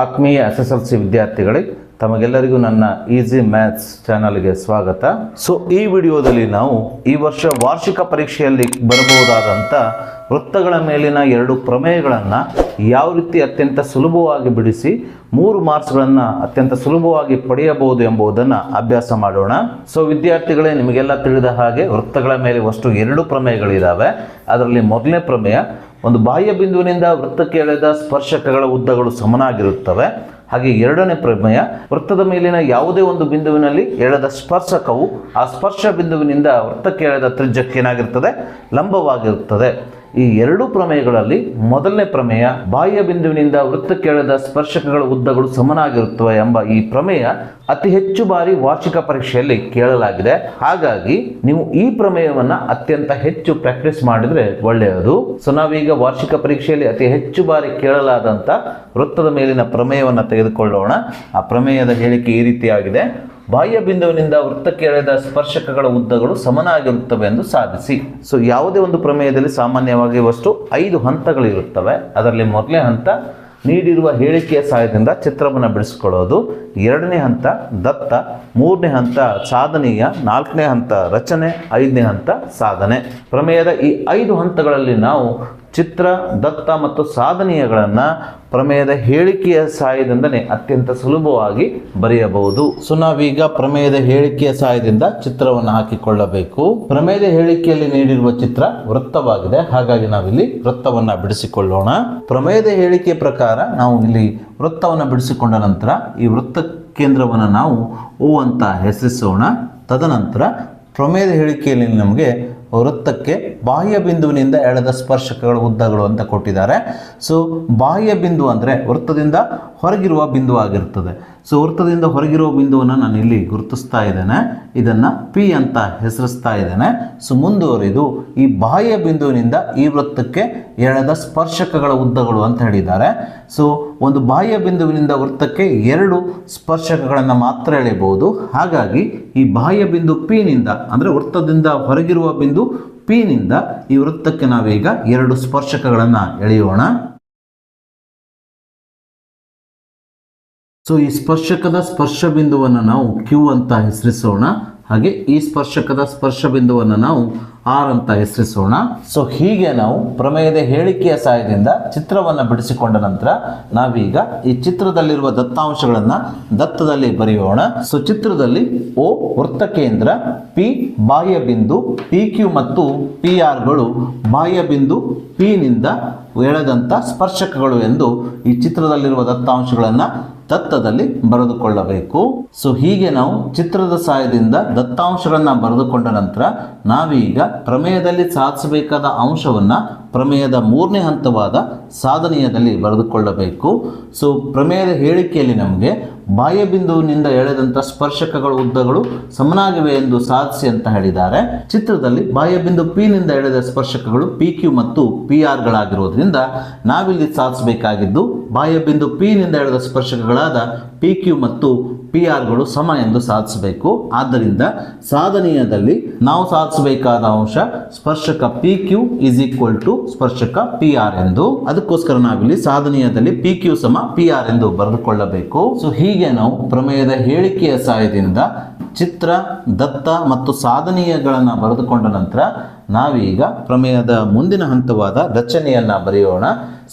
ಆತ್ಮೀಯ S S L C ವಿದ್ಯಾರ್ಥಿಗಳಿಗೆ ತಮಗೆಲ್ಲರಿಗೂ ನನ್ನ ಈಸಿ ಮ್ಯಾಥ್ಸ್ ಚಾನಲ್ಗೆ ಸ್ವಾಗತ. ಸೊ ಈ ವಿಡಿಯೋದಲ್ಲಿ ನಾವು ಈ ವರ್ಷ ವಾರ್ಷಿಕ ಪರೀಕ್ಷೆಯಲ್ಲಿ ಬರಬಹುದಾದಂಥ ವೃತ್ತಗಳ ಮೇಲಿನ ಎರಡು ಪ್ರಮೇಯಗಳನ್ನು ಯಾವ ರೀತಿ ಅತ್ಯಂತ ಸುಲಭವಾಗಿ ಬಿಡಿಸಿ ಮೂರು ಮಾರ್ಕ್ಸ್ಗಳನ್ನು ಅತ್ಯಂತ ಸುಲಭವಾಗಿ ಪಡೆಯಬಹುದು ಎಂಬುದನ್ನು ಅಭ್ಯಾಸ ಮಾಡೋಣ. ಸೊ ವಿದ್ಯಾರ್ಥಿಗಳೇ, ನಿಮಗೆಲ್ಲ ತಿಳಿದ ಹಾಗೆ ವೃತ್ತಗಳ ಮೇಲೆ ಅಷ್ಟು ಎರಡು ಪ್ರಮೇಯಗಳಿದ್ದಾವೆ ಅದರಲ್ಲಿ ಮೊದಲನೇ ಪ್ರಮೇಯ, ಒಂದು ಬಾಹ್ಯ ಬಿಂದುವಿನಿಂದ ವೃತ್ತಕ್ಕೆ ಎಳೆದ ಸ್ಪರ್ಶಕಗಳ ಉದ್ದಗಳು ಸಮನಾಗಿರುತ್ತವೆ. ಹಾಗೆ ಎರಡನೇ ಪ್ರಮೇಯ, ವೃತ್ತದ ಮೇಲಿನ ಯಾವುದೇ ಒಂದು ಬಿಂದುವಿನಲ್ಲಿ ಎಳೆದ ಸ್ಪರ್ಶಕವು ಆ ಸ್ಪರ್ಶ ಬಿಂದುವಿನಿಂದ ವೃತ್ತಕ್ಕೆ ಎಳೆದ ತ್ರಿಜ್ಯಕ್ಕೇನಾಗಿರ್ತದೆ? ಲಂಬವಾಗಿರುತ್ತದೆ. ಈ ಎರಡು ಪ್ರಮೇಯಗಳಲ್ಲಿ ಮೊದಲನೇ ಪ್ರಮೇಯ ಬಾಹ್ಯ ಬಿಂದುವಿನಿಂದ ವೃತ್ತಕ್ಕೆ ಎಳೆದ ಸ್ಪರ್ಶಕಗಳ ಉದ್ದಗಳು ಸಮನಾಗಿರುತ್ತವೆ ಎಂಬ ಈ ಪ್ರಮೇಯ ಅತಿ ಹೆಚ್ಚು ಬಾರಿ ವಾರ್ಷಿಕ ಪರೀಕ್ಷೆಯಲ್ಲಿ ಕೇಳಲಾಗಿದೆ. ಹಾಗಾಗಿ ನೀವು ಈ ಪ್ರಮೇಯವನ್ನ ಅತ್ಯಂತ ಹೆಚ್ಚು ಪ್ರಾಕ್ಟೀಸ್ ಮಾಡಿದ್ರೆ ಒಳ್ಳೆಯದು. ಸೊ ನಾವೀಗ ವಾರ್ಷಿಕ ಪರೀಕ್ಷೆಯಲ್ಲಿ ಅತಿ ಹೆಚ್ಚು ಬಾರಿ ಕೇಳಲಾದಂಥ ವೃತ್ತದ ಮೇಲಿನ ಪ್ರಮೇಯವನ್ನು ತೆಗೆದುಕೊಳ್ಳೋಣ. ಆ ಪ್ರಮೇಯದ ಹೇಳಿಕೆ ಈ ರೀತಿಯಾಗಿದೆ. ಬಾಹ್ಯ ಬಿಂದುವಿನಿಂದ ವೃತ್ತಕ್ಕೆ ಎಳೆದ ಸ್ಪರ್ಶಕಗಳ ಉದ್ದಗಳು ಸಮನಾಗಿರುತ್ತವೆ ಎಂದು ಸಾಧಿಸಿ. ಸೊ ಯಾವುದೇ ಒಂದು ಪ್ರಮೇಯದಲ್ಲಿ ಸಾಮಾನ್ಯವಾಗಿ ವಸ್ತು ಐದು ಹಂತಗಳಿರುತ್ತವೆ. ಅದರಲ್ಲಿ ಮೊದಲನೇ ಹಂತ ನೀಡಿರುವ ಹೇಳಿಕೆಯ ಸಹಾಯದಿಂದ ಚಿತ್ರವನ್ನು ಬಿಡಿಸಿಕೊಳ್ಳೋದು. ಎರಡನೇ ಹಂತ ದತ್ತ. ಮೂರನೇ ಹಂತ ಸಾಧನೀಯ. ನಾಲ್ಕನೇ ಹಂತ ರಚನೆ. ಐದನೇ ಹಂತ ಸಾಧನೆ. ಪ್ರಮೇಯದ ಈ ಐದು ಹಂತಗಳಲ್ಲಿ ನಾವು ಚಿತ್ರ, ದತ್ತ ಮತ್ತು ಸಾಧನೀಯಗಳನ್ನು ಪ್ರಮೇಯದ ಹೇಳಿಕೆಯ ಸಹಾಯದಿಂದನೇ ಅತ್ಯಂತ ಸುಲಭವಾಗಿ ಬರೆಯಬಹುದು. ಸೊ ನಾವೀಗ ಪ್ರಮೇಯದ ಹೇಳಿಕೆಯ ಸಹಾಯದಿಂದ ಚಿತ್ರವನ್ನು ಹಾಕಿಕೊಳ್ಳಬೇಕು. ಪ್ರಮೇಯದ ಹೇಳಿಕೆಯಲ್ಲಿ ನೀಡಿರುವ ಚಿತ್ರ ವೃತ್ತವಾಗಿದೆ. ಹಾಗಾಗಿ ನಾವಿಲ್ಲಿ ವೃತ್ತವನ್ನು ಬಿಡಿಸಿಕೊಳ್ಳೋಣ. ಪ್ರಮೇಯದ ಹೇಳಿಕೆಯ ಪ್ರಕಾರ ನಾವು ಇಲ್ಲಿ ವೃತ್ತವನ್ನು ಬಿಡಿಸಿಕೊಂಡ ನಂತರ ಈ ವೃತ್ತ ಕೇಂದ್ರವನ್ನು ನಾವು ಓ ಅಂತ ಹೆಸರಿಸೋಣ. ತದನಂತರ ಪ್ರಮೇಯದ ಹೇಳಿಕೆಯಲ್ಲಿ ನಮಗೆ ವೃತ್ತಕ್ಕೆ ಬಾಹ್ಯ ಬಿಂದುವಿನಿಂದ ಎಳೆದ ಸ್ಪರ್ಶಕಗಳ, ಉದ್ದಗಳು ಅಂತ ಕೊಟ್ಟಿದ್ದಾರೆ. ಸೊ ಬಾಹ್ಯ ಬಿಂದು ಅಂದರೆ ವೃತ್ತದಿಂದ ಹೊರಗಿರುವ ಬಿಂದು ಆಗಿರ್ತದೆ ಸೊ ವೃತ್ತದಿಂದ ಹೊರಗಿರುವ ಬಿಂದುವನ್ನು ನಾನು ಇಲ್ಲಿ ಗುರುತಿಸ್ತಾ ಇದ್ದೇನೆ. ಇದನ್ನು ಪಿ ಅಂತ ಹೆಸರಿಸ್ತಾ ಇದ್ದೇನೆ. ಸೊ, ಮುಂದುವರಿದು ಈ ಬಾಹ್ಯ ಬಿಂದುವಿನಿಂದ ಈ ವೃತ್ತಕ್ಕೆ ಎಳೆದ ಸ್ಪರ್ಶಕಗಳ ಉದ್ದಗಳು ಅಂತ ಹೇಳಿದ್ದಾರೆ. ಸೊ, ಒಂದು ಬಾಹ್ಯ ಬಿಂದುವಿನಿಂದ ವೃತ್ತಕ್ಕೆ ಎರಡು ಸ್ಪರ್ಶಕಗಳನ್ನು ಮಾತ್ರ ಎಳೆಯಬಹುದು. ಹಾಗಾಗಿ ಈ ಬಾಹ್ಯ ಬಿಂದು ಪಿನಿಂದ ಅಂದರೆ ವೃತ್ತದಿಂದ ಹೊರಗಿರುವ ಬಿಂದು ಪಿನಿಂದ ಈ ವೃತ್ತಕ್ಕೆ ನಾವೀಗ ಎರಡು ಸ್ಪರ್ಶಕಗಳನ್ನು ಎಳೆಯೋಣ. ಸೊ ಈ ಸ್ಪರ್ಶಕದ ಸ್ಪರ್ಶ ಬಿಂದುವನ್ನು ನಾವು ಕ್ಯೂ ಅಂತ ಹೆಸರಿಸೋಣ. ಹಾಗೆ ಈ ಸ್ಪರ್ಶಕದ ಸ್ಪರ್ಶ ಬಿಂದುವನ್ನು ನಾವು ಆರ್ ಅಂತ ಹೆಸರಿಸೋಣ. ಸೊ ಹೀಗೆ ನಾವು ಪ್ರಮೇಯದ ಹೇಳಿಕೆಯ ಸಹಾಯದಿಂದ ಚಿತ್ರವನ್ನು ಬಿಡಿಸಿಕೊಂಡ ನಂತರ ನಾವೀಗ ಈ ಚಿತ್ರದಲ್ಲಿರುವ ದತ್ತಾಂಶಗಳನ್ನು ದತ್ತದಲ್ಲಿ ಬರೆಯೋಣ. ಸೊ ಚಿತ್ರದಲ್ಲಿ ಓ ವೃತ್ತ ಕೇಂದ್ರ ಪಿ ಬಾಹ್ಯ ಬಿಂದು ಪಿ ಕ್ಯೂ ಮತ್ತು ಪಿ ಆರ್ಗಳು ಬಾಹ್ಯ ಬಿಂದು ಪಿನಿಂದ ಎಳೆದಂಥ ಸ್ಪರ್ಶಕಗಳು ಎಂದು ಈ ಚಿತ್ರದಲ್ಲಿರುವ ದತ್ತಾಂಶಗಳನ್ನು ದತ್ತದಲ್ಲಿ ಬರೆದುಕೊಳ್ಳಬೇಕು. ಸೊ ಹೀಗೆ ನಾವು ಚಿತ್ರದ ಸಹಾಯದಿಂದ ದತ್ತಾಂಶಗಳನ್ನು ಬರೆದುಕೊಂಡ ನಂತರ ನಾವೀಗ ಪ್ರಮೇಯದಲ್ಲಿ ಸಾಧಿಸಬೇಕಾದ ಅಂಶವನ್ನು ಪ್ರಮೇಯದ ಮೂರನೇ ಹಂತವಾದ ಸಾಧನೀಯದಲ್ಲಿ ಬರೆದುಕೊಳ್ಳಬೇಕು. ಸೊ ಪ್ರಮೇಯದ ಹೇಳಿಕೆಯಲ್ಲಿ ನಮಗೆ ಬಾಹ್ಯ ಬಿಂದುವಿನಿಂದ ಎಳೆದಂಥ ಸ್ಪರ್ಶಕಗಳ ಉದ್ದಗಳು ಸಮನಾಗಿವೆ ಎಂದು ಸಾಧಿಸಿ ಅಂತ ಹೇಳಿದ್ದಾರೆ. ಚಿತ್ರದಲ್ಲಿ ಬಾಹ್ಯ ಬಿಂದು ಪಿ ನಿಂದ ಎಳೆದ ಸ್ಪರ್ಶಕಗಳು ಪಿ ಕ್ಯೂ ಮತ್ತು ಪಿ ಆರ್ಗಳಾಗಿರೋದ್ರಿಂದ ನಾವಿಲ್ಲಿ ಸಾಧಿಸಬೇಕಾಗಿದ್ದು ಬಾಹ್ಯ ಬಿಂದು ಪಿ ನಿಂದ ಎಳೆದ ಸ್ಪರ್ಶಕಗಳಾದ ಪಿ ಕ್ಯೂ ಮತ್ತು ಪಿ ಆರ್ಗಳು ಸಮ ಎಂದು ಸಾಧಿಸಬೇಕು. ಆದ್ದರಿಂದ ಸಾಧನೀಯದಲ್ಲಿ ನಾವು ಸಾಧಿಸಬೇಕಾದ ಅಂಶ ಸ್ಪರ್ಶಕ P Q is equal to ಸ್ಪರ್ಶಕ ಪಿ ಆರ್ ಎಂದು. ಅದಕ್ಕೋಸ್ಕರ ನಾವಿಲ್ಲಿ ಸಾಧನೀಯದಲ್ಲಿ ಪಿ ಕ್ಯೂ ಸಮ ಪಿ ಆರ್ ಎಂದು ಬರೆದುಕೊಳ್ಳಬೇಕು. ಸೊ ಹೀಗೆ ನಾವು ಪ್ರಮೇಯದ ಹೇಳಿಕೆಯ ಸಹಾಯದಿಂದ ಚಿತ್ರ, ದತ್ತ ಮತ್ತು ಸಾಧನೀಯಗಳನ್ನು ಬರೆದುಕೊಂಡ ನಂತರ ನಾವೀಗ ಪ್ರಮೇಯದ ಮುಂದಿನ ಹಂತವಾದ ರಚನೆಯನ್ನು ಬರೆಯೋಣ.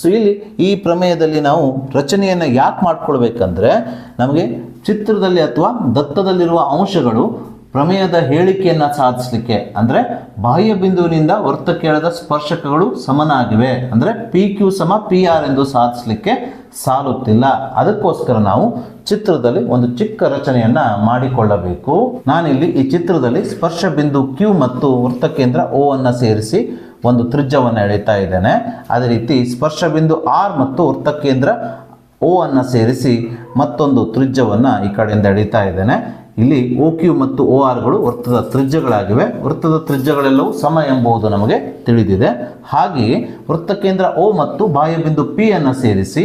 ಸೊ ಇಲ್ಲಿ ಈ ಪ್ರಮೇಯದಲ್ಲಿ ನಾವು ರಚನೆಯನ್ನು ಯಾಕೆ ಮಾಡ್ಕೊಳ್ಬೇಕಂದ್ರೆ ನಮಗೆ ಚಿತ್ರದಲ್ಲಿ ಅಥವಾ ದತ್ತದಲ್ಲಿರುವ ಅಂಶಗಳು ಪ್ರಮೇಯದ ಹೇಳಿಕೆಯನ್ನು ಸಾಧಿಸಲಿಕ್ಕೆ ಅಂದರೆ ಬಾಹ್ಯ ಬಿಂದುವಿನಿಂದ ವರ್ತಕೇಳದ ಸ್ಪರ್ಶಕಗಳು ಸಮನಾಗಿವೆ. ಅಂದರೆ ಪಿ ಕ್ಯೂ ಸಮ ಪಿ ಆರ್ ಎಂದು ಸಾಧಿಸಲಿಕ್ಕೆ ಸಾಲುತ್ತಿಲ್ಲ. ಅದಕ್ಕೋಸ್ಕರ ನಾವು ಚಿತ್ರದಲ್ಲಿ ಒಂದು ಚಿಕ್ಕ ರಚನೆಯನ್ನ ಮಾಡಿಕೊಳ್ಳಬೇಕು. ನಾನಿಲ್ಲಿ ಈ ಚಿತ್ರದಲ್ಲಿ ಸ್ಪರ್ಶ ಬಿಂದು ಕ್ಯೂ ಮತ್ತು ವೃತ್ತಕೇಂದ್ರ ಓ ಅನ್ನು ಸೇರಿಸಿ ಒಂದು ತ್ರಿಜ್ಯವನ್ನು ಎಳಿತಾ ಇದ್ದೇನೆ. ಅದೇ ರೀತಿ ಸ್ಪರ್ಶ ಬಿಂದು ಆರ್ ಮತ್ತು ವೃತ್ತಕೇಂದ್ರ ಓ ಅನ್ನು ಸೇರಿಸಿ ಮತ್ತೊಂದು ತ್ರಿಜ್ಯವನ್ನು ಈ ಕಡೆಯಿಂದ ಎಳಿತಾ ಇದ್ದೇನೆ. ಇಲ್ಲಿ ಓ ಕ್ಯೂ ಮತ್ತು ಓ ಆರ್ಗಳು ವೃತ್ತದ ತ್ರಿಜ್ಯಗಳಾಗಿವೆ. ವೃತ್ತದ ತ್ರಿಜ್ಯಗಳೆಲ್ಲವೂ ಸಮ ಎಂಬುದು ನಮಗೆ ತಿಳಿದಿದೆ. ಹಾಗೆಯೇ ವೃತ್ತಕೇಂದ್ರ ಓ ಮತ್ತು ಬಾಹ್ಯಬಿಂದು ಪಿ ಅನ್ನು ಸೇರಿಸಿ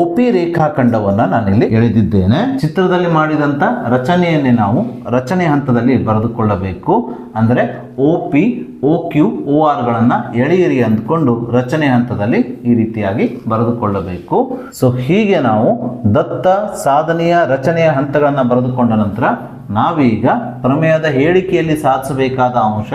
ಒ ಪಿ ರೇಖಾಖಂಡವನ್ನು ನಾನಿಲ್ಲಿ ಎಳೆದಿದ್ದೇನೆ. ಚಿತ್ರದಲ್ಲಿ ಮಾಡಿದಂಥ ರಚನೆಯನ್ನೇ ನಾವು ರಚನೆ ಹಂತದಲ್ಲಿ ಬರೆದುಕೊಳ್ಳಬೇಕು. ಅಂದರೆ O P O Q O ಆರ್ಗಳನ್ನು ಎಳೆಯಿರಿ ಅಂದ್ಕೊಂಡು ರಚನೆ ಹಂತದಲ್ಲಿ ಈ ರೀತಿಯಾಗಿ ಬರೆದುಕೊಳ್ಳಬೇಕು. ಸೊ ಹೀಗೆ ನಾವು ದತ್ತ ಸಾಧನೆಯ ರಚನೆಯ ಹಂತಗಳನ್ನು ಬರೆದುಕೊಂಡ ನಂತರ ನಾವೀಗ ಪ್ರಮೇಯದ ಹೇಳಿಕೆಯಲ್ಲಿ ಸಾಧಿಸಬೇಕಾದ ಅಂಶ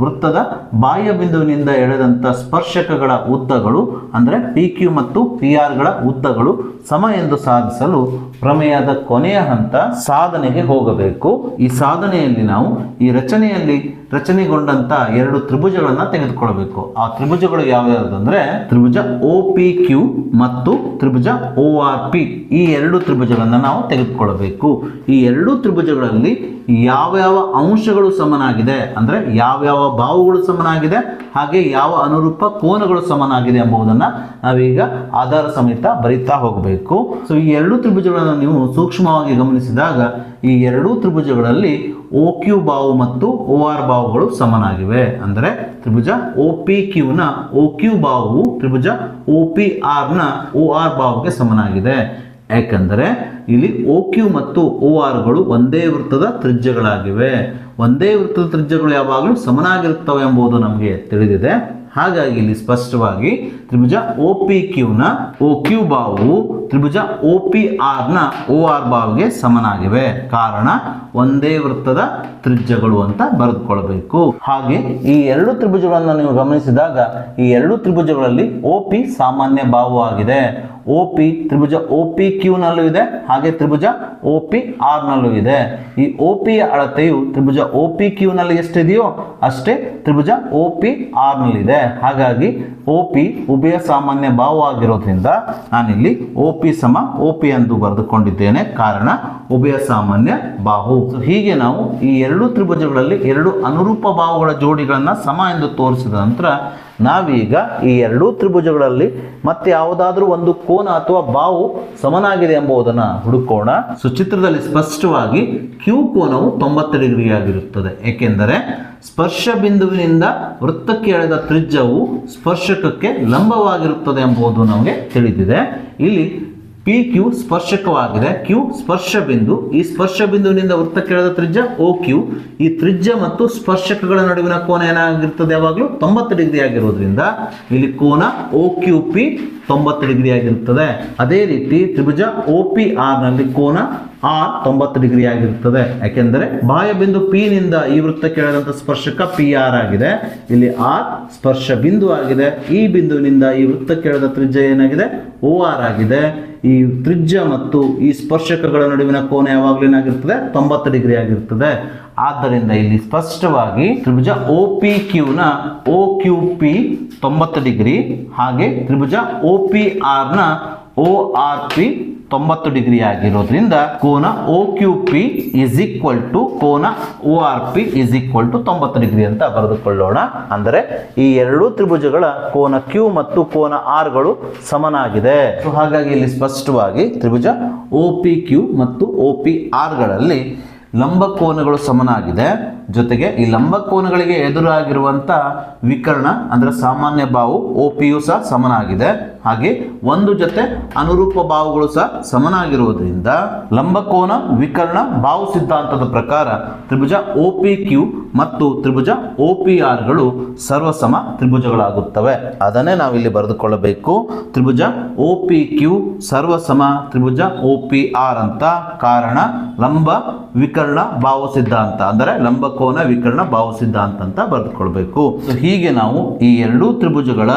ವೃತ್ತದ ಬಾಹ್ಯ ಬಿಂದುವಿನಿಂದ ಎಳೆದಂಥ ಸ್ಪರ್ಶಕಗಳ ಉದ್ದಗಳು, ಅಂದರೆ ಪಿ ಕ್ಯೂ ಮತ್ತು ಪಿ ಆರ್ಗಳ ಉದ್ದಗಳು ಸಮ ಎಂದು ಸಾಧಿಸಲು ಪ್ರಮೇಯದ ಕೊನೆಯ ಹಂತ ಸಾಧನೆಗೆ ಹೋಗಬೇಕು. ಈ ಸಾಧನೆಯಲ್ಲಿ ನಾವು ಈ ರಚನೆಯಲ್ಲಿ ರಚನೆಗೊಂಡಂಥ ಎರಡು ತ್ರಿಭುಜಗಳನ್ನು ತೆಗೆದುಕೊಳ್ಳಬೇಕು. ಆ ತ್ರಿಭುಜಗಳು ಯಾವ್ಯಾವುದು ಅಂದರೆ ತ್ರಿಭುಜ ಒ ಪಿ ಕ್ಯೂ ಮತ್ತು ತ್ರಿಭುಜ ಒ ಆರ್ ಪಿ ಈ ಎರಡು ತ್ರಿಭುಜಗಳನ್ನು ನಾವು ತೆಗೆದುಕೊಳ್ಳಬೇಕು. ಈ ಎರಡು ತ್ರಿಭುಜಗಳಲ್ಲಿ ಯಾವ್ಯಾವ ಅಂಶಗಳು ಸಮನಾಗಿದೆ ಅಂದ್ರೆ ಯಾವ್ಯಾವ ಬಾಹುಗಳು ಸಮನಾಗಿದೆ, ಹಾಗೆ ಯಾವ ಅನುರೂಪ ಕೋನಗಳು ಸಮನಾಗಿದೆ ಎಂಬುದನ್ನ ನಾವೀಗ ಆಧಾರ ಸಮೇತ ಬರಿತಾ ಹೋಗಬೇಕು. ಸೊ ಈ ಎರಡು ತ್ರಿಭುಜಗಳನ್ನು ನೀವು ಸೂಕ್ಷ್ಮವಾಗಿ ಗಮನಿಸಿದಾಗ ಈ ಎರಡೂ ತ್ರಿಭುಜಗಳಲ್ಲಿ ಓ ಕ್ಯೂ ಬಾವು ಮತ್ತು ಓ ಆರ್ ಬಾವುಗಳು ಸಮನಾಗಿವೆ. ಅಂದರೆ ತ್ರಿಭುಜ ಒ ಪಿ ಕ್ಯೂನ ಓ ಕ್ಯೂ ಬಾವು ತ್ರಿಭುಜ ಒ ಪಿ ಆರ್ನ ಓ ಆರ್ ಬಾವುಗೆ ಸಮನಾಗಿದೆ. ಯಾಕಂದರೆ ಇಲ್ಲಿ ಓ ಕ್ಯೂ ಮತ್ತು ಓ ಆರ್ಗಳು ಒಂದೇ ವೃತ್ತದ ತ್ರಿಜ್ಯಗಳಾಗಿವೆ. ಒಂದೇ ವೃತ್ತದ ತ್ರಿಜ್ಯಗಳು ಯಾವಾಗಲೂ ಸಮನಾಗಿರುತ್ತವೆ ಎಂಬುದು ನಮಗೆ ತಿಳಿದಿದೆ. ಹಾಗಾಗಿ ಇಲ್ಲಿ ಸ್ಪಷ್ಟವಾಗಿ ತ್ರಿಭುಜ ಒ ಪಿ ಕ್ಯೂನ ಒ ಕ್ಯೂ ಬಾವು ತ್ರಿಭುಜ ಒ ಪಿ ಆರ್ನ ಒ ಆರ್ ಬಾವಿಗೆ ಸಮನಾಗಿವೆ ಕಾರಣ ಒಂದೇ ವೃತ್ತದ ತ್ರಿಜ್ಯಗಳು ಅಂತ ಬರೆದುಕೊಳ್ಬೇಕು ಹಾಗೆ ಈ ಎರಡು ತ್ರಿಭುಜಗಳನ್ನು ನೀವು ಗಮನಿಸಿದಾಗ ಈ ಎರಡು ತ್ರಿಭುಜಗಳಲ್ಲಿ ಒ ಪಿ ಸಾಮಾನ್ಯ ಬಾವು ಆಗಿದೆ ಒ ಪಿ ತ್ರಿಭುಜ ಒ ಪಿ ಕ್ಯೂನಲ್ಲೂ ಇದೆ ಹಾಗೆ ತ್ರಿಭುಜ ಒ ಪಿ ಆರ್ನಲ್ಲೂ ಇದೆ ಈ ಒ ಪಿಯ ಅಳತೆಯು ತ್ರಿಭುಜ ಒ ಪಿ ಕ್ಯೂನಲ್ಲಿ ಎಷ್ಟಿದೆಯೋ ಅಷ್ಟೇ ತ್ರಿಭುಜ ಒ ಪಿ ಆರ್ನಲ್ಲಿದೆ ಹಾಗಾಗಿ ಒ ಪಿ ಉಭಯ ಸಾಮಾನ್ಯ ಭಾವವಾಗಿರೋದ್ರಿಂದ ನಾನಿಲ್ಲಿ ಒ ಪಿ ಸಮ ಒ ಪಿ ಎಂದು ಬರೆದುಕೊಂಡಿದ್ದೇನೆ. ಕಾರಣ ಉಭಯ ಸಾಮಾನ್ಯ ಬಾಹು. ಹೀಗೆ ನಾವು ಈ ಎರಡು ತ್ರಿಭುಜಗಳಲ್ಲಿ ಎರಡು ಅನುರೂಪ ಬಾಹುಗಳ ಜೋಡಿಗಳನ್ನು ಸಮ ಎಂದು ತೋರಿಸಿದ ನಂತರ ನಾವೀಗ ಈ ಎರಡೂ ತ್ರಿಭುಜಗಳಲ್ಲಿ ಮತ್ತೆ ಯಾವುದಾದ್ರೂ ಒಂದು ಕೋನ ಅಥವಾ ಬಾವು ಸಮನಾಗಿದೆ ಎಂಬುದನ್ನು ಹುಡುಕೋಣ. ಸೊ ಚಿತ್ರದಲ್ಲಿ ಸ್ಪಷ್ಟವಾಗಿ ಕ್ಯೂ ಕೋನವು ತೊಂಬತ್ತು ಡಿಗ್ರಿ ಆಗಿರುತ್ತದೆ. ಏಕೆಂದರೆ ಸ್ಪರ್ಶ ಬಿಂದುವಿನಿಂದ ವೃತ್ತಕ್ಕೆ ಎಳೆದ ತ್ರಿಜ್ಯವು ಸ್ಪರ್ಶಕಕ್ಕೆ ಲಂಬವಾಗಿರುತ್ತದೆ ಎಂಬುದು ನಮಗೆ ತಿಳಿದಿದೆ. ಇಲ್ಲಿ ಪಿ ಕ್ಯೂ ಸ್ಪರ್ಶಕವಾಗಿದೆ. ಕ್ಯೂ ಸ್ಪರ್ಶ ಬಿಂದು ಈ ಸ್ಪರ್ಶ ಬಿಂದುವಿನಿಂದ ವೃತ್ತ ಕೆಳದ ತ್ರಿಜ್ಯ ಓ ಕ್ಯೂ ಈ ತ್ರಿಜ್ಯ ಮತ್ತು ಸ್ಪರ್ಶಕಗಳ ನಡುವಿನ ಕೋನ ಏನಾಗಿರ್ತದೆ ಯಾವಾಗಲೂ? ತೊಂಬತ್ತು ಡಿಗ್ರಿ ಆಗಿರೋದ್ರಿಂದ ಇಲ್ಲಿ ಕೋನ ಓ ಕ್ಯೂ ಪಿ ತೊಂಬತ್ತು ಡಿಗ್ರಿ ಆಗಿರುತ್ತದೆ ಅದೇ ರೀತಿ ತ್ರಿಭುಜ ಒ ಪಿ ಆರ್ನಲ್ಲಿ ಕೋನ ಆರ್ ತೊಂಬತ್ತು ಡಿಗ್ರಿ ಆಗಿರುತ್ತದೆ ಯಾಕೆಂದರೆ ಬಾಹ್ಯ ಬಿಂದು ಪಿ ನಿಂದ ಈ ವೃತ್ತ ಕೇಳಿದಂಥ ಸ್ಪರ್ಶಕ ಪಿ ಆರ್ ಆಗಿದೆ. ಇಲ್ಲಿ ಆರ್ ಸ್ಪರ್ಶ ಬಿಂದು ಆಗಿದೆ. ಈ ಬಿಂದುವಿನಿಂದ ಈ ವೃತ್ತ ಕೇಳಿದ ತ್ರಿಜ್ಯ ಏನಾಗಿದೆ? ಓ ಆರ್ ಆಗಿದೆ. ಈ ತ್ರಿಜ್ಯ ಮತ್ತು ಈ ಸ್ಪರ್ಶಕಗಳ ನಡುವಿನ ಕೋನ ಯಾವಾಗಲೂ ಏನಾಗಿರ್ತದೆ? ತೊಂಬತ್ತು ಡಿಗ್ರಿ ಆಗಿರ್ತದೆ. ಆದ್ದರಿಂದ ಇಲ್ಲಿ ಸ್ಪಷ್ಟವಾಗಿ ತ್ರಿಭುಜ ಒ ಪಿ ಕ್ಯೂನ ಒ ಕ್ಯೂ ಪಿ ತೊಂಬತ್ತು ಡಿಗ್ರಿ ಹಾಗೆ ತ್ರಿಭುಜ ಒ ಪಿ ಆರ್ನ ಒ ಆರ್ ಪಿ ತೊಂಬತ್ತು ಡಿಗ್ರಿ ಆಗಿರೋದ್ರಿಂದ ಕೋನ O Q P is equal to ಕೋನ O R P is equal to ತೊಂಬತ್ತು ಡಿಗ್ರಿ ಅಂತ ಬರೆದುಕೊಳ್ಳೋಣ. ಅಂದರೆ ಈ ಎರಡೂ ತ್ರಿಭುಜಗಳ ಕೋನ ಕ್ಯೂ ಮತ್ತು ಕೋನ ಆರ್ಗಳು ಸಮನಾಗಿದೆ. ಹಾಗಾಗಿ ಇಲ್ಲಿ ಸ್ಪಷ್ಟವಾಗಿ ತ್ರಿಭುಜ ಒ ಪಿ ಕ್ಯೂ ಮತ್ತು ಒ ಪಿ ಆರ್ಗಳಲ್ಲಿ ಲಂಬ ಕೋನಗಳು ಸಮನಾಗಿದೆ. ಜೊತೆಗೆ ಈ ಲಂಬ ಕೋನಗಳಿಗೆ ಎದುರಾಗಿರುವಂಥ ವಿಕರ್ಣ, ಅಂದರೆ ಸಾಮಾನ್ಯ ಬಾವು ಒ ಪಿ ಯು ಸಹ ಸಮನಾಗಿದೆ. ಹಾಗೆ ಒಂದು ಜೊತೆ ಅನುರೂಪ ಬಾವುಗಳು ಸಹ ಸಮನಾಗಿರುವುದರಿಂದ ಲಂಬಕೋನ ವಿಕರ್ಣ, ಬಾವು ಸಿದ್ಧಾಂತದ ಪ್ರಕಾರ ತ್ರಿಭುಜ ಒ ಪಿ ಕ್ಯೂ ಮತ್ತು ತ್ರಿಭುಜ ಒ ಪಿ ಆರ್ಗಳು ಸರ್ವಸಮ ತ್ರಿಭುಜಗಳಾಗುತ್ತವೆ. ಅದನ್ನೇ ನಾವಿಲ್ಲಿ ಬರೆದುಕೊಳ್ಳಬೇಕು. ತ್ರಿಭುಜ ಒ ಪಿ ಕ್ಯೂ ಸರ್ವಸಮ ತ್ರಿಭುಜ ಒ ಪಿ ಆರ್ ಅಂತ ಕಾರಣ ಲಂಬ, ವಿಕರ್ಣ, ಬಾವು ಸಿದ್ಧಾಂತ. ಅಂದರೆ ಲಂಬಕೋನ ವಿಕರ್ಣ ಭಾವ ಸಿದ್ಧಾಂತ ಅಂತ ಬರೆದುಕೊಳ್ಬೇಕು ಹೀಗೆ ನಾವು ಈ ಎರಡೂ ತ್ರಿಭುಜಗಳ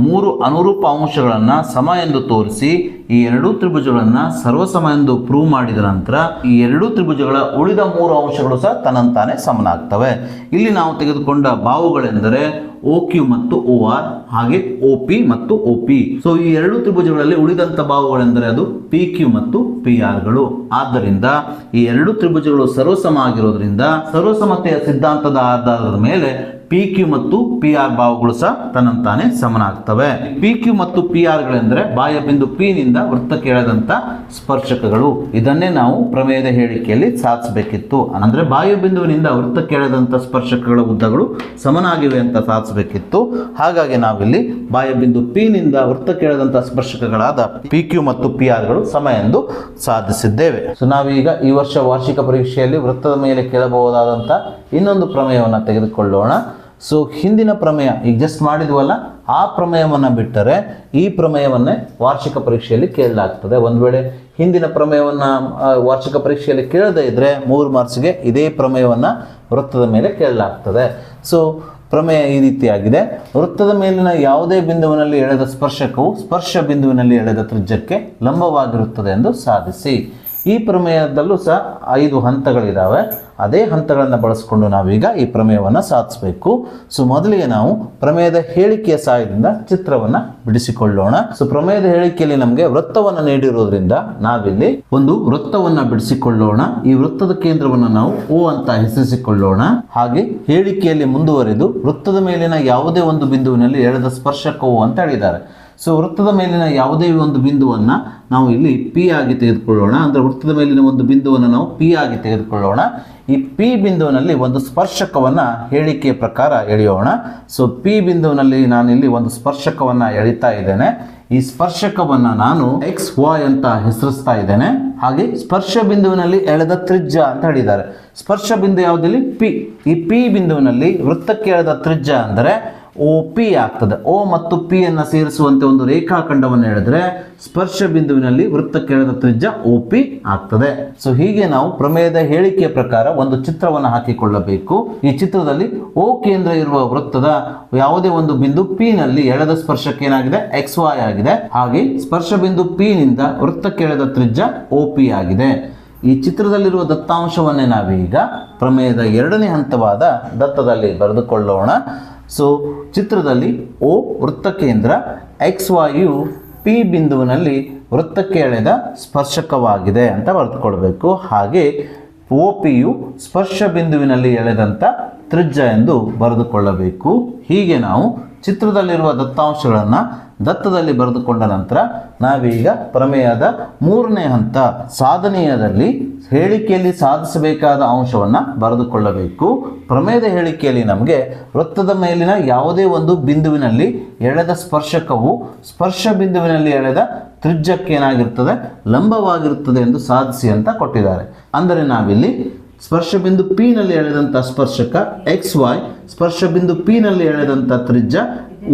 ಮೂರು ಅನುರೂಪ ಅಂಶಗಳನ್ನ ಸಮ ಎಂದು ತೋರಿಸಿ ಈ ಎರಡೂ ತ್ರಿಭುಜಗಳನ್ನ ಸರ್ವಸಮ ಎಂದು ಪ್ರೂವ್ ಮಾಡಿದ ನಂತರ ಈ ಎರಡೂ ತ್ರಿಭುಜಗಳ ಉಳಿದ ಮೂರು ಅಂಶಗಳು ಸಹ ತನ್ನಂತಾನೆ ಸಮನಾಗ್ತವೆ. ಇಲ್ಲಿ ನಾವು ತೆಗೆದುಕೊಂಡ ಬಾವುಗಳೆಂದರೆ ಓ ಕ್ಯೂ ಮತ್ತು ಓ ಆರ್ ಹಾಗೆ ಒ ಪಿ ಮತ್ತು ಒ ಪಿ ಸೊ ಈ ಎರಡು ತ್ರಿಭುಜಗಳಲ್ಲಿ ಉಳಿದಂತ ಬಾವುಗಳೆಂದರೆ ಅದು ಪಿ ಕ್ಯೂ ಮತ್ತು ಪಿ ಆರ್ಗಳು ಆದ್ದರಿಂದ ಈ ಎರಡು ತ್ರಿಭುಜಗಳು ಸರ್ವಸಮ ಆಗಿರೋದ್ರಿಂದ ಸರ್ವಸಮತೆಯ ಸಿದ್ಧಾಂತದ ಆಧಾರದ ಮೇಲೆ ಪಿ ಕ್ಯೂ ಮತ್ತು ಪಿ ಆರ್ ಭಾವಗಳು ಸಹ ತನ್ನಂತಾನೆ ಸಮನಾಗ್ತವೆ. ಪಿ ಕ್ಯೂ ಮತ್ತು ಪಿ ಆರ್ಗಳೆಂದರೆ ಬಾಹ್ಯ ಬಿಂದು ಪಿ ನಿಂದ ವೃತ್ತಕ್ಕೆ ಕೇಳದಂತ ಸ್ಪರ್ಶಕಗಳು. ಇದನ್ನೇ ನಾವು ಪ್ರಮೇಯದ ಹೇಳಿಕೆಯಲ್ಲಿ ಸಾಧಿಸಬೇಕಿತ್ತು. ಅಂದ್ರೆ ಬಾಹ್ಯ ಬಿಂದುವಿನಿಂದ ವೃತ್ತಕ್ಕೆ ಕೇಳದಂತ ಸ್ಪರ್ಶಕಗಳ ಉದ್ದಗಳು ಸಮನಾಗಿವೆ ಅಂತ ಸಾಧಿಸಬೇಕಿತ್ತು. ಹಾಗಾಗಿ ನಾವಿಲ್ಲಿ ಬಾಹ್ಯ ಬಿಂದು ಪಿ ನಿಂದ ವೃತ್ತಕ್ಕೆ ಕೇಳದಂತ ಸ್ಪರ್ಶಕಗಳಾದ ಪಿ ಕ್ಯೂ ಮತ್ತು ಪಿ ಆರ್ಗಳು ಸಮ ಎಂದು ಸಾಧಿಸಿದ್ದೇವೆ. ಸೊ ನಾವೀಗ ಈ ವರ್ಷ ವಾರ್ಷಿಕ ಪರೀಕ್ಷೆಯಲ್ಲಿ ವೃತ್ತದ ಮೇಲೆ ಕೇಳಬಹುದಾದಂಥ ಇನ್ನೊಂದು ಪ್ರಮೇಯವನ್ನು ತೆಗೆದುಕೊಳ್ಳೋಣ. ಸೊ ಹಿಂದಿನ ಪ್ರಮೇಯ, ಈಗ ಜಸ್ಟ್ ಮಾಡಿದ್ವಲ್ಲ, ಆ ಪ್ರಮೇಯವನ್ನು ಬಿಟ್ಟರೆ ಈ ಪ್ರಮೇಯವನ್ನೇ ವಾರ್ಷಿಕ ಪರೀಕ್ಷೆಯಲ್ಲಿ ಕೇಳಲಾಗ್ತದೆ. ಒಂದು ವೇಳೆ ಹಿಂದಿನ ಪ್ರಮೇಯವನ್ನು ವಾರ್ಷಿಕ ಪರೀಕ್ಷೆಯಲ್ಲಿ ಕೇಳದೇ ಇದ್ದರೆ ಮೂರು ಮಾರ್ಕ್ಸ್ಗೆ ಇದೇ ಪ್ರಮೇಯವನ್ನು ವೃತ್ತದ ಮೇಲೆ ಕೇಳಲಾಗ್ತದೆ. ಸೊ ಪ್ರಮೇಯ ಈ ರೀತಿಯಾಗಿದೆ. ವೃತ್ತದ ಮೇಲಿನ ಯಾವುದೇ ಬಿಂದುವಿನಲ್ಲಿ ಎಳೆದ ಸ್ಪರ್ಶಕವು ಸ್ಪರ್ಶ ಬಿಂದುವಿನಲ್ಲಿ ಎಳೆದ ತ್ರಿಜ್ಯಕ್ಕೆ ಲಂಬವಾಗಿರುತ್ತದೆ ಎಂದು ಸಾಧಿಸಿ. ಈ ಪ್ರಮೇಯದಲ್ಲೂ ಸಹ ಐದು ಹಂತಗಳಿದ್ದಾವೆ ಅದೇ ಹಂತಗಳನ್ನು ಬಳಸಿಕೊಂಡು ನಾವೀಗ ಈ ಪ್ರಮೇಯವನ್ನು ಸಾಧಿಸಬೇಕು. ಸೊ, ಮೊದಲಿಗೆ ನಾವು ಪ್ರಮೇಯದ ಹೇಳಿಕೆಯ ಸಹಾಯದಿಂದ ಚಿತ್ರವನ್ನು ಬಿಡಿಸಿಕೊಳ್ಳೋಣ. ಸೊ, ಪ್ರಮೇಯದ ಹೇಳಿಕೆಯಲ್ಲಿ ನಮಗೆ ವೃತ್ತವನ್ನು ನೀಡಿರೋದ್ರಿಂದ ನಾವಿಲ್ಲಿ ಒಂದು ವೃತ್ತವನ್ನು ಬಿಡಿಸಿಕೊಳ್ಳೋಣ. ಈ ವೃತ್ತದ ಕೇಂದ್ರವನ್ನು ನಾವು ಓ ಅಂತ ಹೆಸರಿಸಿಕೊಳ್ಳೋಣ. ಹಾಗೆ ಹೇಳಿಕೆಯಲ್ಲಿ ಮುಂದುವರೆದು ವೃತ್ತದ ಮೇಲಿನ ಯಾವುದೇ ಒಂದು ಬಿಂದುವಿನಲ್ಲಿ ಎಳೆದ ಸ್ಪರ್ಶಕವು ಅಂತ ಹೇಳಿದ್ದಾರೆ. ಸೊ ವೃತ್ತದ ಮೇಲಿನ ಯಾವುದೇ ಒಂದು ಬಿಂದುವನ್ನು ನಾವು ಇಲ್ಲಿ ಪಿ ಆಗಿ ತೆಗೆದುಕೊಳ್ಳೋಣ. ಅಂದರೆ ವೃತ್ತದ ಮೇಲಿನ ಒಂದು ಬಿಂದುವನ್ನು ನಾವು ಪಿ ಆಗಿ ತೆಗೆದುಕೊಳ್ಳೋಣ. ಈ ಪಿ ಬಿಂದುವಿನಲ್ಲಿ ಒಂದು ಸ್ಪರ್ಶಕವನ್ನು ಹೇಳಿಕೆಯ ಪ್ರಕಾರ ಎಳೆಯೋಣ. ಸೊ ಪಿ ಬಿಂದುವಿನಲ್ಲಿ ನಾನು ಇಲ್ಲಿ ಒಂದು ಸ್ಪರ್ಶಕವನ್ನು ಎಳಿತಾ ಇದ್ದೇನೆ. ಈ ಸ್ಪರ್ಶಕವನ್ನು ನಾನು ಎಕ್ಸ್ ವಾಯ್ ಅಂತ ಹೆಸರಿಸ್ತಾ ಇದ್ದೇನೆ. ಹಾಗೆ ಸ್ಪರ್ಶ ಬಿಂದುವಿನಲ್ಲಿ ಎಳೆದ ತ್ರಿಜ್ಯ ಅಂತ ಹೇಳಿದ್ದಾರೆ. ಸ್ಪರ್ಶ ಬಿಂದು ಯಾವುದಲ್ಲಿ ಪಿ ಈ ಪಿ ಬಿಂದುವಿನಲ್ಲಿ ವೃತ್ತಕ್ಕೆ ಎಳೆದ ತ್ರಿಜ್ಯ ಅಂದರೆ ಓ ಪಿ ಆಗ್ತದೆ. ಓ ಮತ್ತು ಪಿ ಅನ್ನು ಸೇರಿಸುವಂತೆ ಒಂದು ರೇಖಾಖಂಡವನ್ನು ಹೇಳಿದ್ರೆ ಸ್ಪರ್ಶ ಬಿಂದುವಿನಲ್ಲಿ ವೃತ್ತಕ್ಕೆ ಎಳೆದ ತ್ರಿಜ್ಯ ಓ ಪಿ ಆಗ್ತದೆ. ಸೊ ಹೀಗೆ ನಾವು ಪ್ರಮೇಯದ ಹೇಳಿಕೆಯ ಪ್ರಕಾರ ಒಂದು ಚಿತ್ರವನ್ನು ಹಾಕಿಕೊಳ್ಳಬೇಕು. ಈ ಚಿತ್ರದಲ್ಲಿ ಓ ಕೇಂದ್ರ ಇರುವ ವೃತ್ತದ ಯಾವುದೇ ಒಂದು ಬಿಂದು ಪಿ ನಲ್ಲಿ ಎಳೆದ ಸ್ಪರ್ಶಕ್ಕೆ ಏನಾಗಿದೆ? ಎಕ್ಸ್ ವೈ ಆಗಿದೆ. ಹಾಗೆ ಸ್ಪರ್ಶ ಬಿಂದು ಪಿ ನಿಂದ ಎಳೆದ ತ್ರಿಜ್ಯ ಓ ಪಿ ಆಗಿದೆ. ಈ ಚಿತ್ರದಲ್ಲಿರುವ ದತ್ತಾಂಶವನ್ನೇ ನಾವೀಗ ಪ್ರಮೇಯದ ಎರಡನೇ ಹಂತವಾದ ದತ್ತದಲ್ಲಿ ಬರೆದುಕೊಳ್ಳೋಣ. ಸೊ ಚಿತ್ರದಲ್ಲಿ ಓ ವೃತ್ತಕೇಂದ್ರ ಎಕ್ಸ್ ವಾಯು ಪಿ ಬಿಂದುವಿನಲ್ಲಿ ವೃತ್ತಕ್ಕೆ ಎಳೆದ ಸ್ಪರ್ಶಕವಾಗಿದೆ ಅಂತ ಬರೆದುಕೊಳ್ಬೇಕು. ಹಾಗೆ ಒ ಪಿಯು ಸ್ಪರ್ಶ ಬಿಂದುವಿನಲ್ಲಿ ಎಳೆದಂಥ ತ್ರಿಜ್ಯ ಎಂದು ಬರೆದುಕೊಳ್ಳಬೇಕು. ಹೀಗೆ ನಾವು ಚಿತ್ರದಲ್ಲಿರುವ ದತ್ತಾಂಶಗಳನ್ನು ದತ್ತದಲ್ಲಿ ಬರೆದುಕೊಂಡ ನಂತರ ನಾವೀಗ ಪ್ರಮೇಯದ ಮೂರನೇ ಹಂತ ಸಾಧನೀಯದಲ್ಲಿ ಹೇಳಿಕೆಯಲ್ಲಿ ಸಾಧಿಸಬೇಕಾದ ಅಂಶವನ್ನು ಬರೆದುಕೊಳ್ಳಬೇಕು. ಪ್ರಮೇಯದ ಹೇಳಿಕೆಯಲ್ಲಿ ನಮಗೆ ವೃತ್ತದ ಮೇಲಿನ ಯಾವುದೇ ಒಂದು ಬಿಂದುವಿನಲ್ಲಿ ಎಳೆದ ಸ್ಪರ್ಶಕವು ಸ್ಪರ್ಶ ಬಿಂದುವಿನಲ್ಲಿ ಎಳೆದ ತ್ರಿಜ್ಯಕ್ಕೆ ಏನಾಗಿರ್ತದೆ ಲಂಬವಾಗಿರುತ್ತದೆ ಎಂದು ಸಾಧಿಸಿ ಅಂತ ಕೊಟ್ಟಿದ್ದಾರೆ. ಅಂದರೆ ನಾವಿಲ್ಲಿ ಸ್ಪರ್ಶ ಬಿಂದು ಪಿ ನಲ್ಲಿ ಎಳೆದಂಥ ಸ್ಪರ್ಶಕ ಎಕ್ಸ್ ವೈ ಸ್ಪರ್ಶ ಬಿಂದು ಪಿ ನಲ್ಲಿ ಎಳೆದಂಥ ತ್ರಿಜ್ಯ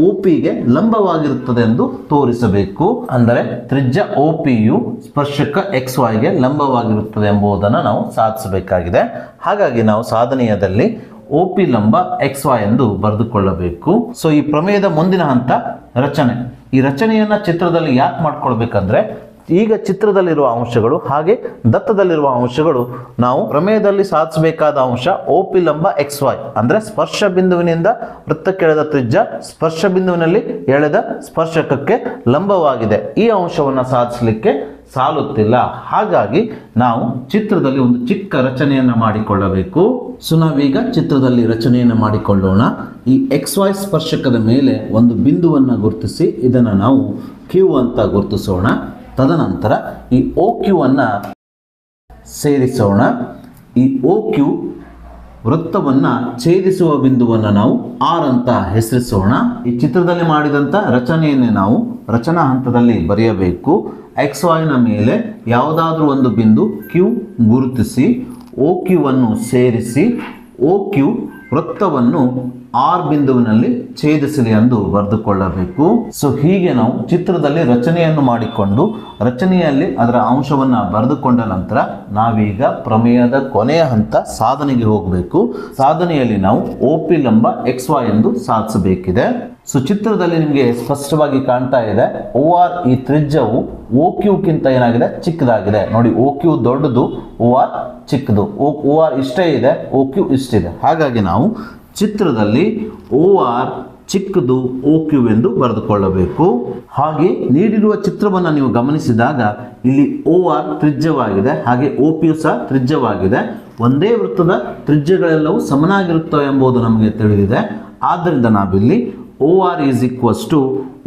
ಒ ಪಿಗೆ ಲಂಬವಾಗಿರುತ್ತದೆ ಎಂದು ತೋರಿಸಬೇಕು. ಅಂದರೆ ತ್ರಿಜ್ಯ ಒ ಪಿಯು ಸ್ಪರ್ಶಕ ಎಕ್ಸ್ ವೈಗೆ ಲಂಬವಾಗಿರುತ್ತದೆ ಎಂಬುದನ್ನು ನಾವು ಸಾಧಿಸಬೇಕಾಗಿದೆ. ಹಾಗಾಗಿ ನಾವು ಸಾಧನೀಯದಲ್ಲಿ ಒ ಪಿ ಲಂಬ ಎಕ್ಸ್ ವೈ ಎಂದು ಬರೆದುಕೊಳ್ಳಬೇಕು. ಸೊ ಈ ಪ್ರಮೇಯದ ಮುಂದಿನ ಹಂತ ರಚನೆ. ಈ ರಚನೆಯನ್ನ ಚಿತ್ರದಲ್ಲಿ ಯಾಕೆ ಮಾಡ್ಕೊಳ್ಬೇಕಂದ್ರೆ ಈಗ ಚಿತ್ರದಲ್ಲಿರುವ ಅಂಶಗಳು ಹಾಗೆ ದತ್ತದಲ್ಲಿರುವ ಅಂಶಗಳು ನಾವು ಪ್ರಮೇಯದಲ್ಲಿ ಸಾಧಿಸಬೇಕಾದ ಅಂಶ ಓಪಿ ಲಂಬ ಎಕ್ಸ್ ವೈ ಅಂದರೆ ಸ್ಪರ್ಶ ಬಿಂದುವಿನಿಂದ ವೃತ್ತಕ್ಕೆಳೆದ ತ್ರಿಜ್ಯ, ಸ್ಪರ್ಶ ಬಿಂದುವಿನಲ್ಲಿ ಎಳೆದ ಸ್ಪರ್ಶಕಕ್ಕೆ ಲಂಬವಾಗಿದೆ. ಈ ಅಂಶವನ್ನು ಸಾಧಿಸಲಿಕ್ಕೆ ಸಾಲುತ್ತಿಲ್ಲ. ಹಾಗಾಗಿ ನಾವು ಚಿತ್ರದಲ್ಲಿ ಒಂದು ಚಿಕ್ಕ ರಚನೆಯನ್ನು ಮಾಡಿಕೊಳ್ಳಬೇಕು. ಸೊ, ನಾವೀಗ ಚಿತ್ರದಲ್ಲಿ ರಚನೆಯನ್ನು ಮಾಡಿಕೊಳ್ಳೋಣ. ಈ ಎಕ್ಸ್ ವೈ ಸ್ಪರ್ಶಕದ ಮೇಲೆ ಒಂದು ಬಿಂದುವನ್ನು ಗುರುತಿಸಿ, ಇದನ್ನು ನಾವು ಕ್ಯೂ ಅಂತ ಗುರುತಿಸೋಣ. ತದನಂತರ ಈ ಓ ಕ್ಯೂ ಅನ್ನು ಸೇರಿಸೋಣ. ಈ ಓ ಕ್ಯೂ ವೃತ್ತವನ್ನು ಛೇದಿಸುವ ಬಿಂದುವನ್ನು ನಾವು ಆರ್ ಅಂತ ಹೆಸರಿಸೋಣ. ಈ ಚಿತ್ರದಲ್ಲಿ ಮಾಡಿದಂಥ ರಚನೆಯನ್ನೇ ನಾವು ರಚನಾ ಹಂತದಲ್ಲಿ ಬರೆಯಬೇಕು. ಎಕ್ಸ್ ವಾಯ್ನ ಮೇಲೆ ಯಾವುದಾದ್ರೂ ಒಂದು ಬಿಂದು ಕ್ಯೂ ಗುರುತಿಸಿ ಓ ಕ್ಯೂ ಅನ್ನು ಸೇರಿಸಿ ಓ ಕ್ಯೂ ವೃತ್ತವನ್ನು ಆರ್ ಬಿಂದುವಿನಲ್ಲಿ ಛೇದಿಸಲಿ ಎಂದು ಬರೆದುಕೊಳ್ಳಬೇಕು. ಸೊ ಹೀಗೆ ನಾವು ಚಿತ್ರದಲ್ಲಿ ರಚನೆಯನ್ನು ಮಾಡಿಕೊಂಡು, ರಚನೆಯಲ್ಲಿ ಅದರ ಅಂಶವನ್ನು ಬರೆದುಕೊಂಡ ನಂತರ ನಾವೀಗ ಪ್ರಮೇಯದ ಕೊನೆಯ ಹಂತ ಸಾಧನೆಗೆ ಹೋಗಬೇಕು. ಸಾಧನೆಯಲ್ಲಿ ನಾವು ಓ ಪಿ ಲಂಬ ಎಕ್ಸ್ ವೈ ಎಂದು ಸಾಧಿಸಬೇಕಿದೆ. ಸೊ ಚಿತ್ರದಲ್ಲಿ ನಿಮಗೆ ಸ್ಪಷ್ಟವಾಗಿ ಕಾಣ್ತಾ ಇದೆ ಓ ಆರ್ ಈ ತ್ರಿಜ್ಯವು ಓ ಕ್ಯೂಕ್ಕಿಂತ ಏನಾಗಿದೆ? ಚಿಕ್ಕದಾಗಿದೆ. ನೋಡಿ ಓ ಕ್ಯೂ ದೊಡ್ಡದು ಓ ಆರ್ ಚಿಕ್ಕದು. ಓ ಓ ಆರ್ ಇಷ್ಟೇ ಇದೆ ಓ ಕ್ಯೂ ಇಷ್ಟಿದೆ. ಹಾಗಾಗಿ ನಾವು ಚಿತ್ರದಲ್ಲಿ ಓ ಆರ್ ಚಿಕ್ಕದು ಓ ಕ್ಯೂ ಎಂದು ಬರೆದುಕೊಳ್ಳಬೇಕು. ಹಾಗೆ ನೀಡಿರುವ ಚಿತ್ರವನ್ನು ನೀವು ಗಮನಿಸಿದಾಗ ಇಲ್ಲಿ ಓ ಆರ್ ತ್ರಿಜ್ಯವಾಗಿದೆ, ಹಾಗೆ ಓ ಪಿ ಸಹ ತ್ರಿಜ್ಯವಾಗಿದೆ. ಒಂದೇ ವೃತ್ತದ ತ್ರಿಜ್ಯಗಳೆಲ್ಲವೂ ಸಮನಾಗಿರುತ್ತವೆ ಎಂಬುದು ನಮಗೆ ತಿಳಿದಿದೆ. ಆದ್ದರಿಂದ ನಾವಿಲ್ಲಿ O R is equals to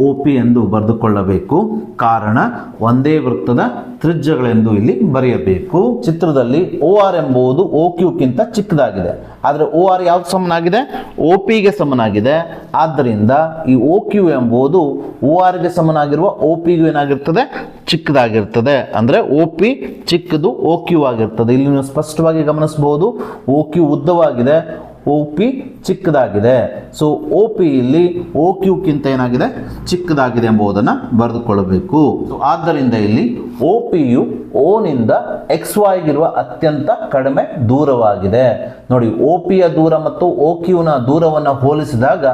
O P ಎಂದು ಬರೆದುಕೊಳ್ಳಬೇಕು. ಕಾರಣ, ಒಂದೇ ವೃತ್ತದ ತ್ರಿಜ್ಯಗಳೆಂದು ಇಲ್ಲಿ ಬರೆಯಬೇಕು. ಚಿತ್ರದಲ್ಲಿ ಓ ಆರ್ ಎಂಬುದು ಓ ಕ್ಯೂಕ್ಕಿಂತ ಚಿಕ್ಕದಾಗಿದೆ. ಆದರೆ ಓ ಆರ್ ಯಾವ್ದು ಸಮನಾಗಿದೆ? ಒ ಪಿಗೆ ಸಮನಾಗಿದೆ. ಆದ್ದರಿಂದ ಈ ಓ ಕ್ಯೂ ಎಂಬುದು ಓ ಆರ್ಗೆ ಸಮನಾಗಿರುವ ಒ ಪಿಗೂ ಏನಾಗಿರ್ತದೆ? ಚಿಕ್ಕದಾಗಿರ್ತದೆ. ಅಂದರೆ ಓ ಪಿ ಚಿಕ್ಕದು ಓ ಕ್ಯೂ ಆಗಿರ್ತದೆ. ಇಲ್ಲಿ ನೀವು ಸ್ಪಷ್ಟವಾಗಿ ಗಮನಿಸಬಹುದು. ಓ ಕ್ಯೂ ಉದ್ದವಾಗಿದೆ. ಒ ಪಿ ಚಿಕ್ಕದಾಗಿದೆ. ಸೊ ಒ ಪಿ ಇಲ್ಲಿ ಓ ಕ್ಯೂಕ್ಕಿಂತ ಏನಾಗಿದೆ? ಚಿಕ್ಕದಾಗಿದೆ ಎಂಬುದನ್ನು ಬರೆದುಕೊಳ್ಳಬೇಕು. ಆದ್ದರಿಂದ ಇಲ್ಲಿ ಒ ಪಿಯು ಓನಿಂದ ಎಕ್ಸ್ ವೈಗಿರುವ ಅತ್ಯಂತ ಕಡಿಮೆ ದೂರವಾಗಿದೆ. ನೋಡಿ ಒ ಪಿಯ ದೂರ ಮತ್ತು ಓ ಕ್ಯೂನ ದೂರವನ್ನು ಹೋಲಿಸಿದಾಗ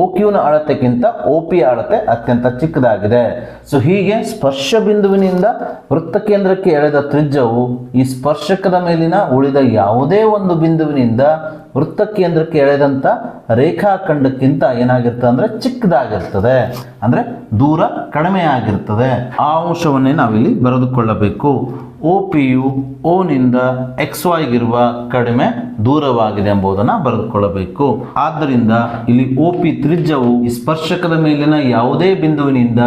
ಒ ಕ್ಯೂನ ಅಳತೆಗಿಂತ ಒ ಪಿ ಅಳತೆ ಅತ್ಯಂತ ಚಿಕ್ಕದಾಗಿದೆ. ಸೊ ಹೀಗೆ ಸ್ಪರ್ಶ ಬಿಂದುವಿನಿಂದ ವೃತ್ತ ಕೇಂದ್ರಕ್ಕೆ ಎಳೆದ ತ್ರಿಜ್ಯವು ಈ ಸ್ಪರ್ಶಕದ ಮೇಲಿನ ಉಳಿದ ಯಾವುದೇ ಒಂದು ಬಿಂದುವಿನಿಂದ ವೃತ್ತ ಕೇಂದ್ರಕ್ಕೆ ಎಳೆದಂಥ ರೇಖಾಖಂಡಕ್ಕಿಂತ ಏನಾಗಿರ್ತದೆ ಅಂದ್ರೆ ಚಿಕ್ಕದಾಗಿರ್ತದೆ. ಅಂದ್ರೆ ದೂರ ಕಡಿಮೆ ಆಗಿರ್ತದೆ ಆ ಅಂಶವನ್ನೇ ನಾವಿಲ್ಲಿ ಬರೆದುಕೊಳ್ಳಬೇಕು. ಒ ಪಿ ಯು ಓನಿಂದ ಎಕ್ಸ್ ವೈಗಿರುವ ಕಡಿಮೆ ದೂರವಾಗಿದೆ ಎಂಬುದನ್ನು ಬರೆದುಕೊಳ್ಳಬೇಕು. ಆದ್ದರಿಂದ ಇಲ್ಲಿ ಒ ಪಿ ತ್ರಿಜ್ಯವು ಸ್ಪರ್ಶಕದ ಮೇಲಿನ ಯಾವುದೇ ಬಿಂದುವಿನಿಂದ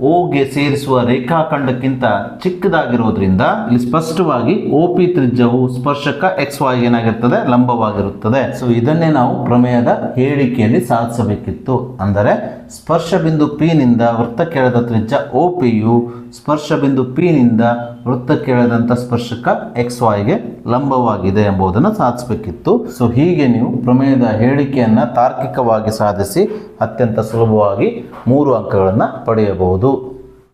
ಓಗೆ ಸೇರಿಸುವ ರೇಖಾಖಂಡಕ್ಕಿಂತ ಚಿಕ್ಕದಾಗಿರೋದ್ರಿಂದ ಇಲ್ಲಿ ಸ್ಪಷ್ಟವಾಗಿ ಓಪಿ ತ್ರಿಜ್ಯವು ಸ್ಪರ್ಶಕ ಎಕ್ಸ್ ವೈ ಏನಾಗಿರ್ತದೆ? ಲಂಬವಾಗಿರುತ್ತದೆ. ಸೊ ಇದನ್ನೇ ನಾವು ಪ್ರಮೇಯದ ಹೇಳಿಕೆಯಲ್ಲಿ ಸಾಧಿಸಬೇಕಿತ್ತು. ಅಂದರೆ ಸ್ಪರ್ಶ ಬಿಂದು ಪಿ ನಿಂದ ವೃತ್ತ ಎಳೆದ ತ್ರಿಜ್ಯ ಒ ಪಿಯು ಸ್ಪರ್ಶ ಬಿಂದು ಪಿ ನಿಂದ ವೃತ್ತಕ್ಕೆ ಎಳೆದಂಥ ಸ್ಪರ್ಶಕ ಎಕ್ಸ್ ವೈಗೆ ಲಂಬವಾಗಿದೆ ಎಂಬುದನ್ನು ಸಾಧಿಸಬೇಕಿತ್ತು. ಸೊ ಹೀಗೆ ನೀವು ಪ್ರಮೇಯದ ಹೇಳಿಕೆಯನ್ನು ತಾರ್ಕಿಕವಾಗಿ ಸಾಧಿಸಿ ಅತ್ಯಂತ ಸುಲಭವಾಗಿ ಮೂರು ಅಂಕಗಳನ್ನು ಪಡೆಯಬಹುದು.